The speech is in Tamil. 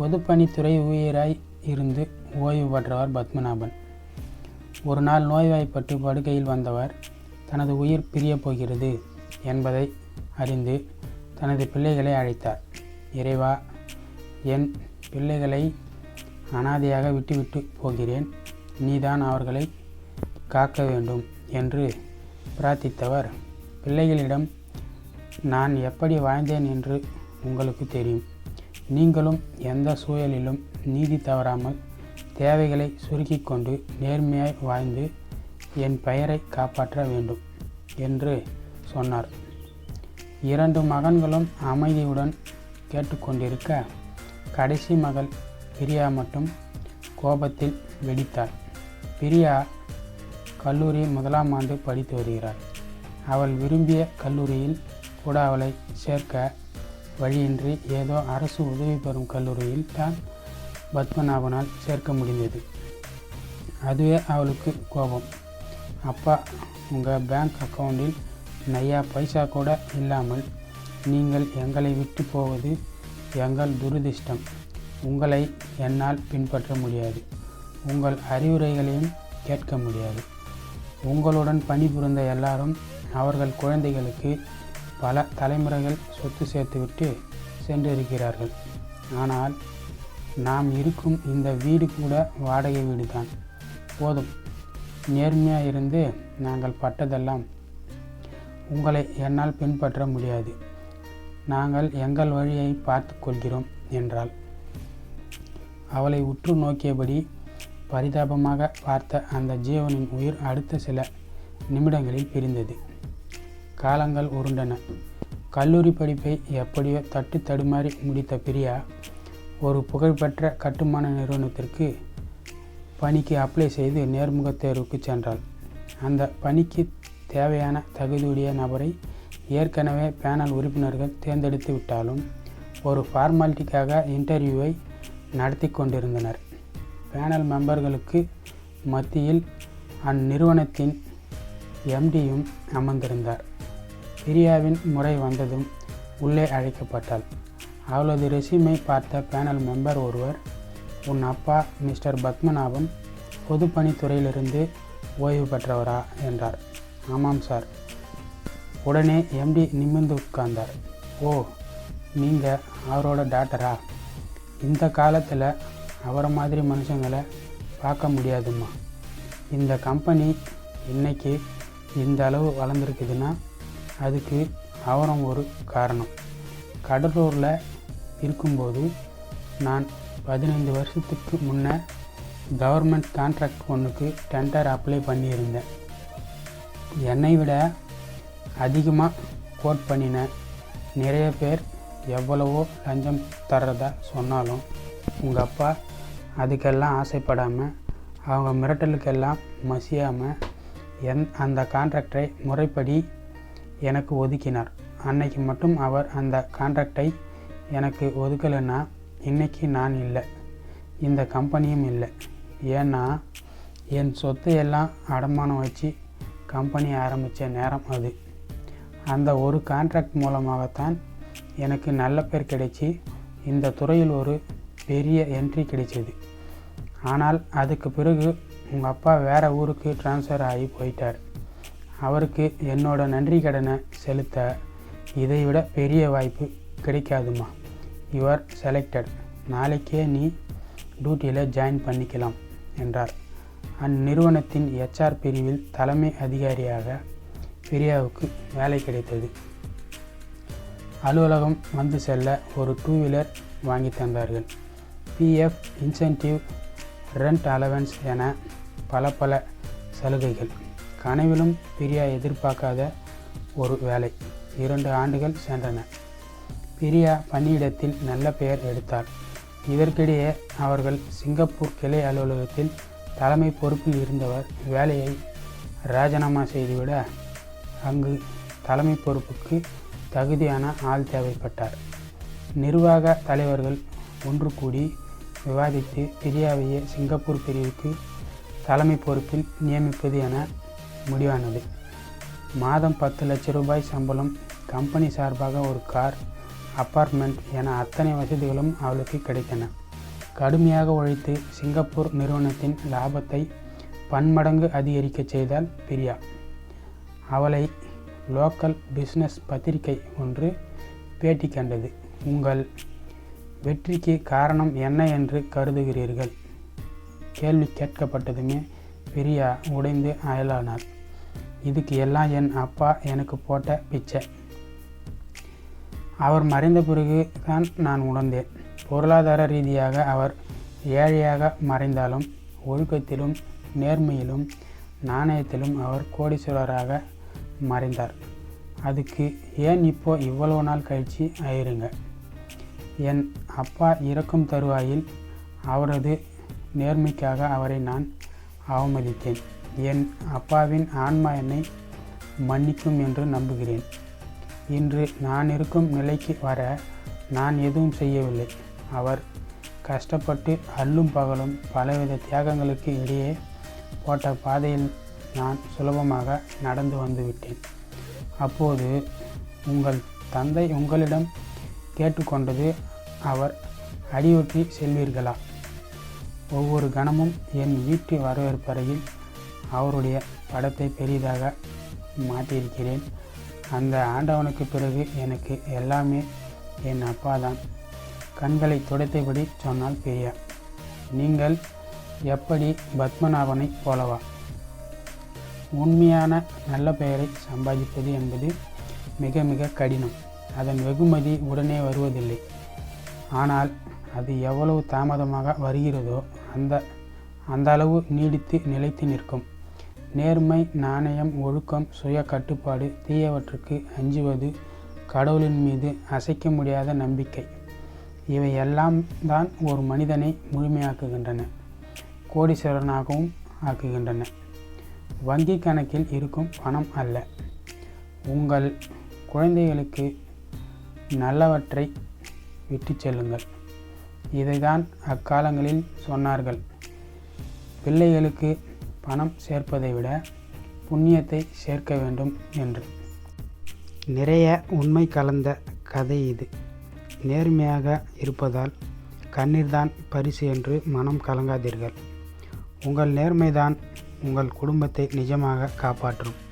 பொதுப்பணித்துறை ஊழியராய் இருந்து ஓய்வு பெற்றவர் பத்மநாபன். ஒரு நாள் நோய்வாய்ப்பட்டு படுக்கையில் வந்தவர் தனது உயிர் பிரியப் போகிறது என்பதை அறிந்து தனது பிள்ளைகளை அழைத்தார். இறைவா என் பிள்ளைகளை அனாதையாக விட்டுவிட்டு போகிறேன். நீதான் அவர்களை காக்க வேண்டும் என்று பிரார்த்தித்தவர். பிள்ளைகளிடம் நான் எப்படி வாழ்ந்தேன் என்று உங்களுக்கு தெரியும். நீங்களும் எந்த சூழலிலும் நீதி தவறாமல் தேவைகளை சுருக்கி கொண்டு நேர்மையாய் வாழ்ந்து என் பெயரை காப்பாற்ற வேண்டும் என்று சொன்னார். இரண்டு மகன்களும் அமைதியுடன் கேட்டுக்கொண்டிருக்க கடைசி மகள் பிரியா மட்டும் கோபத்தில் வெடித்தாள். பிரியா கல்லூரி முதலாம் ஆண்டு படித்து வருகிறாள். அவள் விரும்பிய கல்லூரியில் கூட அவளை சேர்க்க வழியின்றி ஏதோ அரசு உதவி பெறும் கல்லூரியில் தான் பத்மநாபனால் சேர்க்க முடிந்தது. அதுவே அவளுக்கு கோபம். அப்பா உங்கள் பேங்க் அக்கௌண்டில் நையா பைசா கூட இல்லாமல் நீங்கள் எங்களை விட்டு போவது எங்கள் துரதிர்ஷ்டம். உங்களை என்னால் பின்பற்ற முடியாது. உங்கள் அறிவுரைகளையும் கேட்க முடியாது. உங்களுடன் பணிபுரிந்த எல்லாரும் அவர்கள் குழந்தைகளுக்கு பல தலைமுறைகள் சொத்து சேர்த்துவிட்டு சென்றிருக்கிறார்கள். ஆனால் நாம் இருக்கும் இந்த வீடு கூட வாடகை வீடு தான் போதும். நேர்மையாக இருந்து நாங்கள் பட்டதெல்லாம் உங்களை என்னால் பின்பற்ற முடியாது. நாங்கள் எங்கள் வழியை பார்த்து கொள்கிறோம் என்றாள். அவளை உற்று நோக்கியபடி பரிதாபமாக பார்த்த அந்த ஜீவனின் உயிர் அடுத்த சில நிமிடங்களில் பிரிந்தது. காலங்கள் உருண்டன. கல்லூரி படிப்பை எப்படியோ தட்டு தடுமாறி முடித்த பிரியா ஒரு புகழ்பெற்ற கட்டுமான நிறுவனத்திற்கு பணிக்கு அப்ளை செய்து நேர்முகத் தேர்வுக்கு சென்றாள். அந்த பணிக்கு தேவையான தகுதியுடைய நபரை ஏற்கனவே பேனல் உறுப்பினர்கள் தேர்ந்தெடுத்து விட்டாலும் ஒரு ஃபார்மாலிட்டிக்காக இன்டர்வியூவை நடத்தி கொண்டிருந்தனர். பேனல் மெம்பர்களுக்கு மத்தியில் அந்நிறுவனத்தின் எம்டியும் அமர்ந்திருந்தார். பிரியாவின் முறை வந்ததும் உள்ளே அழைக்கப்பட்டாள். அவளது ரெசியூமை பார்த்த பேனல் மெம்பர் ஒருவர் உன் அப்பா மிஸ்டர் பத்மநாபன் பொதுப்பணித்துறையிலிருந்து ஓய்வு பெற்றவரா? என்றார். ஆமாம் சார் உடனே எம்டி நிமிர்ந்து உட்கார்ந்தார். ஓ நீங்கள் அவரோட டாக்டரா இந்த காலத்தில் அவரை மாதிரி மனுஷங்களை பார்க்க முடியாதும்மா. இந்த கம்பெனி இன்னைக்கு இந்த அளவு வளர்ந்துருக்குதுன்னா அதுக்கு அவரும் ஒரு காரணம். கடலூரில் இருக்கும்போது நான் பதினைந்து வருஷத்துக்கு முன்னே கவர்மெண்ட் கான்ட்ராக்ட் ஒன்றுக்கு டெண்டர் அப்ளை பண்ணியிருந்தேன். என்னை விட அதிகமாக கோட் பண்ணின நிறைய பேர் எவ்வளவோ லஞ்சம் தர்றதா சொன்னாலும் உங்கள் அப்பா அதுக்கெல்லாம் ஆசைப்படாமல் அவங்க மிரட்டலுக்கெல்லாம் மசியாமல் என் அந்த கான்ட்ராக்டரை முறைப்படி எனக்கு ஒதுக்கினார். அன்னைக்கு மட்டும் அவர் அந்த கான்ட்ராக்டை எனக்கு ஒதுக்கலைன்னா இன்னைக்கு நான் இல்லை. இந்த கம்பெனியும் இல்லை. ஏன்னா என் சொத்தை எல்லாம் அடமானம் வச்சு கம்பெனி ஆரம்பித்த நேரம் அது. அந்த ஒரு கான்ட்ராக்ட் மூலமாகத்தான் எனக்கு நல்ல பேர் கிடைச்சி இந்த துறையில் ஒரு பெரிய என்ட்ரி கிடைச்சது. ஆனால் அதுக்கு பிறகு உங்கள் அப்பா வேறு ஊருக்கு ட்ரான்ஸ்ஃபர் ஆகி போயிட்டார். அவருக்கு என்னோட நன்றி கடனை செலுத்த இதைவிட பெரிய வாய்ப்பு கிடைக்காதுமா. யுவர் செலக்டட் நாளைக்கே நீ டியூட்டியில் ஜாயின் பண்ணிக்கலாம் என்றார். அந்நிறுவனத்தின் ஹெச்ஆர் பிரிவில் தலைமை அதிகாரியாக பிரியாவுக்கு வேலை கிடைத்தது. அலுவலகம் வந்து செல்ல ஒரு டூ வீலர் வாங்கி தந்தார்கள். பிஎஃப் இன்சென்டிவ் ரெண்ட் அலவன்ஸ் என பல பல சலுகைகள். கனவிலும் பிரியா எதிர்பார்க்காத ஒரு வேலை. இரண்டு ஆண்டுகள் சென்றன பிரியா பணியிடத்தில் நல்ல பெயர் எடுத்தார் இதற்கிடையே அவர்கள் சிங்கப்பூர் கிளை அலுவலகத்தில் தலைமை பொறுப்பில் இருந்தவர் வேலையை ராஜினாமா செய்துவிட அங்கு தலைமை பொறுப்புக்கு தகுதியான ஆள் தேவைப்பட்டார். நிர்வாக தலைவர்கள் ஒன்று கூடி விவாதித்து பிரியாவையே சிங்கப்பூர் பிரிவுக்கு தலைமை பொறுப்பில் நியமிப்பது என முடிவானது. மாதம் பத்து லட்ச ரூபாய் சம்பளம் கம்பெனி சார்பாக ஒரு கார் அப்பார்ட்மெண்ட் என அத்தனை வசதிகளும் அவளுக்கு கிடைத்தன. கடுமையாக உழைத்து சிங்கப்பூர் நிறுவனத்தின் லாபத்தை பன்மடங்கு அதிகரிக்கச் செய்தால் பிரியா. அவளை லோக்கல் பிஸ்னஸ் பத்திரிகை ஒன்று பேட்டி கண்டது. உங்கள் வெற்றிக்கு காரணம் என்ன என்று கருதுகிறீர்கள்? கேள்வி கேட்கப்பட்டதுமே பிரியா உடைந்து அயலானார். இதுக்கு எல்லாம் என் அப்பா எனக்கு போட்ட பிச்சை. அவர் மறைந்த பிறகு தான் நான் உணர்ந்தேன். பொருளாதார ரீதியாக அவர் ஏழையாக மறைந்தாலும் ஒழுக்கத்திலும் நேர்மையிலும் நாணயத்திலும் அவர் கோடீஸ்வரராக மறைந்தார். அதுக்கு ஏன் இப்போ இவ்வளவு நாள் கழித்து ஆயிருங்க? என் அப்பா இறக்கும் தருவாயில் அவரது நேர்மைக்காக அவரை நான் அவமதித்தேன். என் அப்பாவின் ஆன்மா என்னை மன்னிக்கும் என்று நம்புகிறேன். இன்று நான் இருக்கும் நிலைக்கு வர நான் எதுவும் செய்யவில்லை. அவர் கஷ்டப்பட்டு அல்லும் பகலும் பலவித தியாகங்களுக்கு இடையே போட்ட பாதையில் நான் சுலபமாக நடந்து வந்துவிட்டேன். அப்போது உங்கள் தந்தை உங்களிடம் கேட்டுக்கொண்டது அவர் அடியொற்றி செல்வீர்களா? ஒவ்வொரு கணமும் என் வீட்டு வரவேற்பறையில் அவருடைய படத்தை பெரிதாக மாற்றியிருக்கிறேன். அந்த ஆண்டவனுக்கு பிறகு எனக்கு எல்லாமே என் அப்பா தான் கண்களை துடைத்தபடி சொன்னால் பெரியா நீங்கள் எப்படி பத்மநாபனை போலவா? உண்மையான நல்ல பெயரை சம்பாதிப்பது என்பது மிக மிக கடினம். அதன் வெகுமதி உடனே வருவதில்லை. ஆனால் அது எவ்வளவு தாமதமாக வருகிறதோ அந்த அந்த அளவு நீடித்து நிலைத்து நிற்கும். நேர்மை நாணயம் ஒழுக்கம் சுய கட்டுப்பாடு தீயவற்றுக்கு அஞ்சுவது கடவுளின் மீது அசைக்க முடியாத நம்பிக்கை. இவை எல்லாம் தான் ஒரு மனிதனை முழுமையாக்குகின்றன கோடீஸ்வரனாகவும் ஆக்குகின்றன. வங்கி கணக்கில் இருக்கும் பணம் அல்ல. உங்கள் குழந்தைகளுக்கு நல்லவற்றை விட்டு செல்லுங்கள். இதைதான் அக்காலங்களில் சொன்னார்கள். பிள்ளைகளுக்கு பணம் சேர்ப்பதை விட புண்ணியத்தை சேர்க்க வேண்டும் என்று. நிறைய உண்மை கலந்த கதை இது. நேர்மையாக இருப்பதால் கண்ணீர்தான் பரிசு என்று மனம் கலங்காதீர்கள். உங்கள் நேர்மைதான் உங்கள் குடும்பத்தை நிஜமாக காப்பாற்றும்.